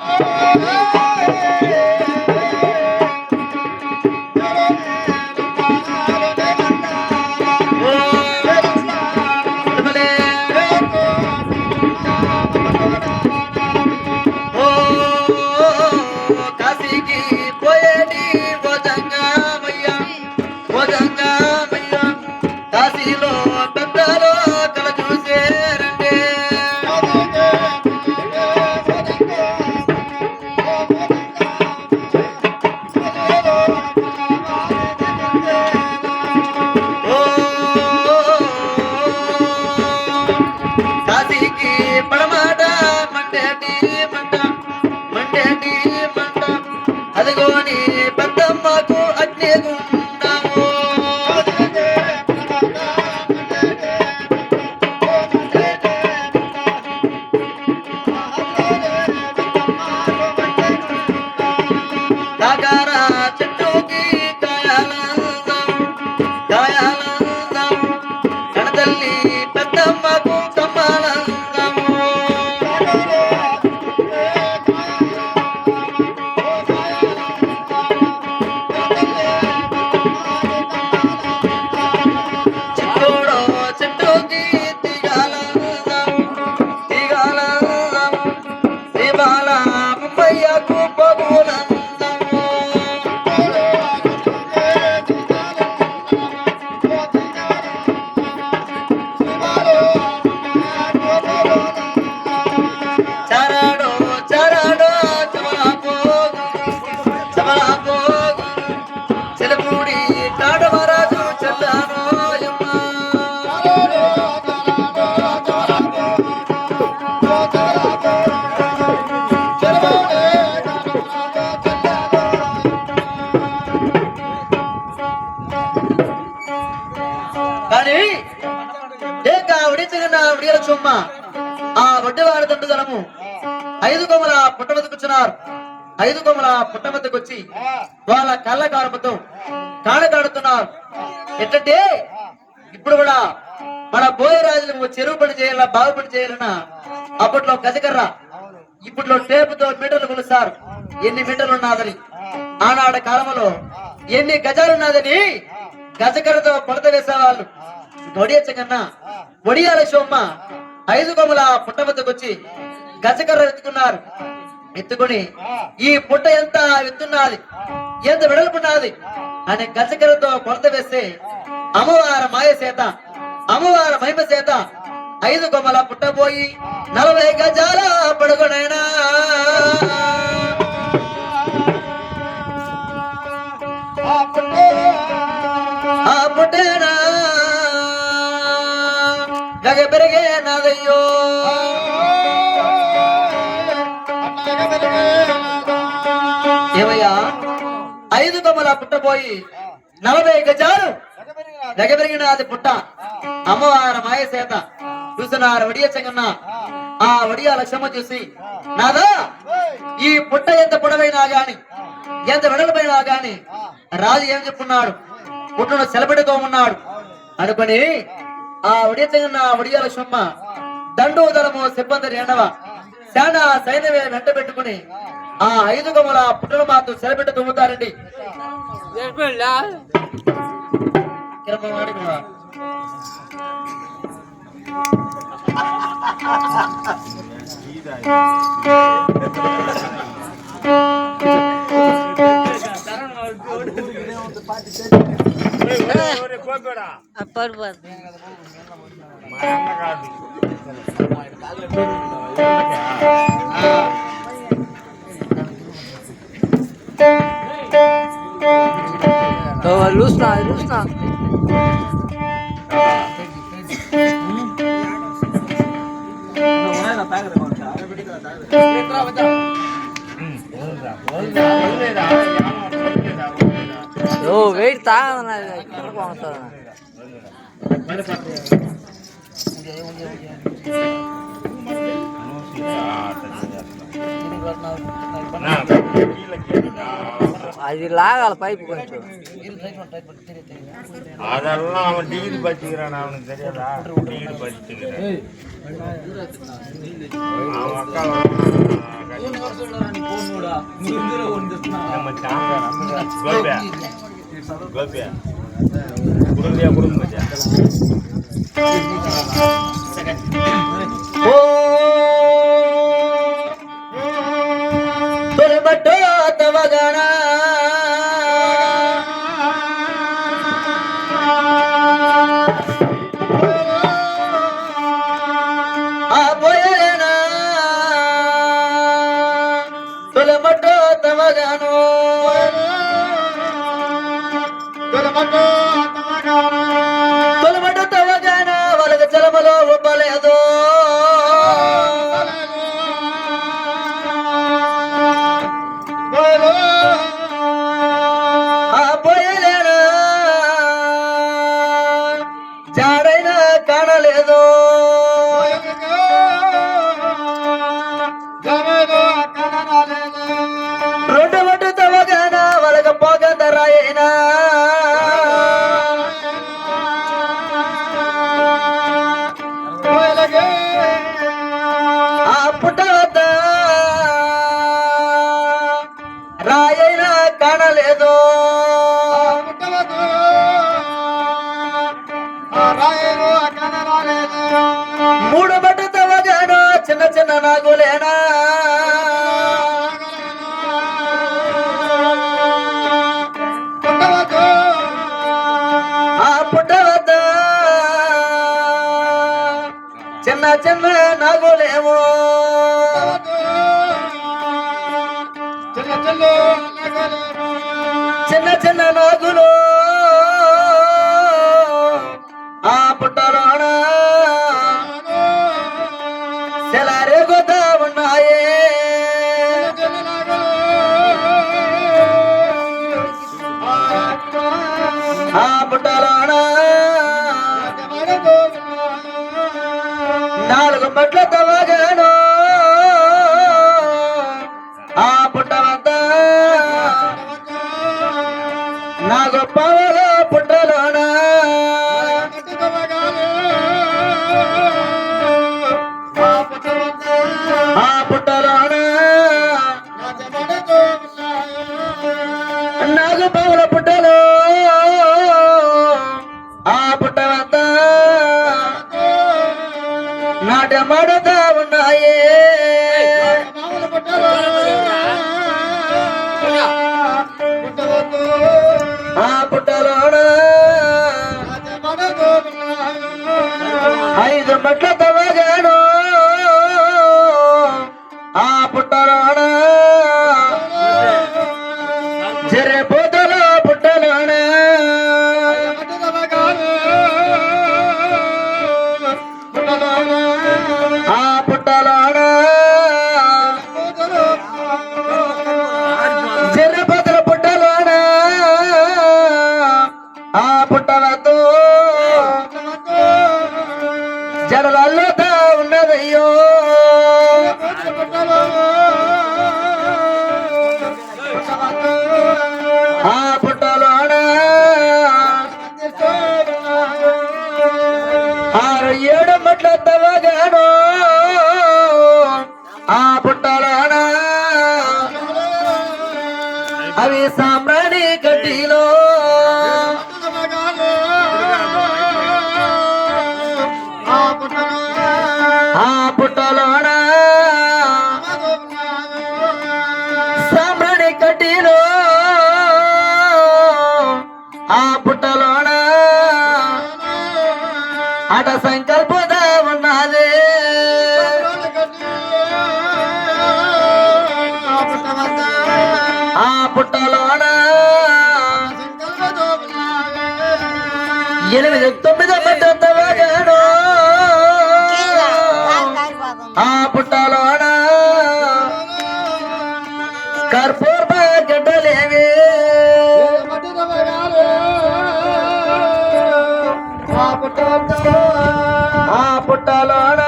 Oh, లేక విడియల చొమ్మ. ఆ వడ్డేవాడి దండుదలము. ఐదు కొమ్మల పుట్టమతికొచ్చినారు ఐదు కొమ్మల పుట్టమతికొచ్చి వాళ్ళ కళ్ళ కారపతో కాడకాడుతున్నారు ఎట్లంటే ఇప్పుడు కూడా మన బోయరాజులు చెరువు పని చేయాల బాగు పని చేయాలన్నా అప్పట్లో గజకర్ర ఇప్పట్లో టేపుతో మీటర్లు కొలుస్తారు. ఎన్ని మీటర్లు ఉన్నదని ఆనాడ కాలంలో ఎన్ని గజాలు ఉన్నదని గజకర్రతో కొలత వేసేవాళ్ళు. వడియచ్చకన్నా ఒడియాల సోమ్మ ఐదు కొమ్మల పుట్ట బెతకొచ్చి గజకర్ర ఎత్తుకున్నారు. ఎత్తుకుని ఈ పుట్ట ఎంత ఎత్తున్నది? ఎంత వెడల్పున్నది? అనే గజకర్రతో కొలత వేస్తే అమ్మవారి మాయ చేత అమ్మవారి మహిమ చేత ఐదు కొమ్మల పుట్టబోయి నలభై గజాల పడుకునైనా. ఆ గగ పెరిగే నాదయ్యో. ఏమయ్యా? ఐదు కొమ్మల పుట్టపోయి నలభై గజాలు గగ అది పుట్ట. అమ్మవారి మాయ చేత వడియ చెంగన్న. ఆ వడియ లక్ష్యమ్మ చూసి నాదా ఈ పుట్ట ఎంత పొడవైనా గాని ఎంత వెడలపైనా గాని రాజు ఏం చెప్పున్నాడు? పుట్టును సెలబెడుతూ ఉన్నాడు. అనుకుని ఆ వడియ చెంగన్న వడియ లక్ష్మ దండోదరము సిబ్బంది ఎండవ శానా సైన్యమే వెంట పెట్టుకుని ఆ ఐదు గమల పుట్టును మాత్రం సెలబెట్టు తుమ్ముతారండి அப்பாடு பாரு லூஸ்னா லூஸ்னா பாக்குறேன் ஓ வெயிட் தாங்க வாங்க அது லாகால பைப் கொஞ்சம். அதெல்லாம் அவன் டிகிரி படிச்சுக்கிறான் அவனுக்கு தெரியாதா? டிகிரி படிச்சுக்கிறான் அவன் அக்கா நம்ம சாங்க நம்ம கோபியா குடும்பியா குடும்ப மச்சான் ఓ ತಮಗೋ ತಮಗ నాగులేనా? ఆ పుట్ట వద్ద చిన్న చిన్న నాగులేమో చిన్న చిన్న నాగులు. ఆ నాలుగు మెట్ల తవగాను ఆ పుట్ట వద్ద నా గొప్ప నాట మడతా ఉన్నాయే ఆ పుట్టలోన ఐదు మట్ల తవగాను పుట్టలోన ఎనిమిది తొమ్మిది మధ్య తవగాను ఆ పుట్టలోన కర్పూర గడ్డలేవి ఆ పుట్టలోన